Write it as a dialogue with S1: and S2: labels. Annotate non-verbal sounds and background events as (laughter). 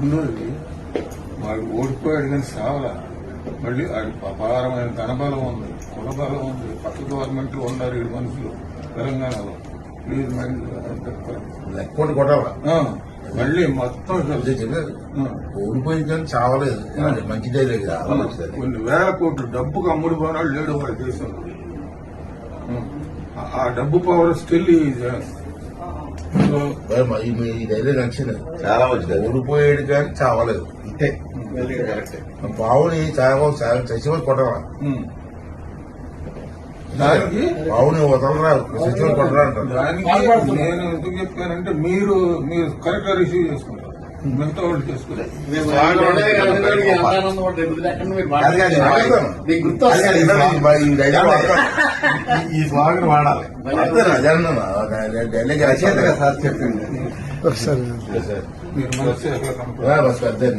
S1: రెండోది వాడు ఓడిపోయాడు కానీ సావలా. మళ్ళీ వాడి అపారమైన ధనబలం ఉంది కులబలం ఉంది. పక్క గవర్నమెంట్ ఉన్నారు ఏడు మనుషులు తెలంగాణలో. ప్లీజ్ మళ్ళీ మొత్తం
S2: ఓడిపోయింది కానీ చావలేదు. మంచిదే లేదు
S1: కొన్ని వేల కోట్లు డబ్బుకు అమ్ముడు పోనాడు లేడు వాడి దేశంలో. ఆ- డబ్బు పవర్ స్టిల్ సో
S2: ధైర్యం నచ్చింది
S3: చాలా మంచిది.
S2: ఓడిపోయాడు కానీ చావలేదు.
S3: కరెక్ట్.
S2: పావుని చావ చచ్చిపోయి కొట్టాలా
S1: ఉమ్. దానికి
S2: పావుని వదలరా చచ్చిపోయి కొట్టరా అంటారు.
S1: దానికి నేను ఎందుకు చెప్పానంటే మీరు మీరు కరెక్ట్ రిసీవ్ చేసుకుంటారు.
S2: ఈ
S3: స్వాగతం (laughs) వాడాలి.
S2: ఢిల్లీకి
S3: రచయితగా సార్ చెప్పింది.
S1: మీరు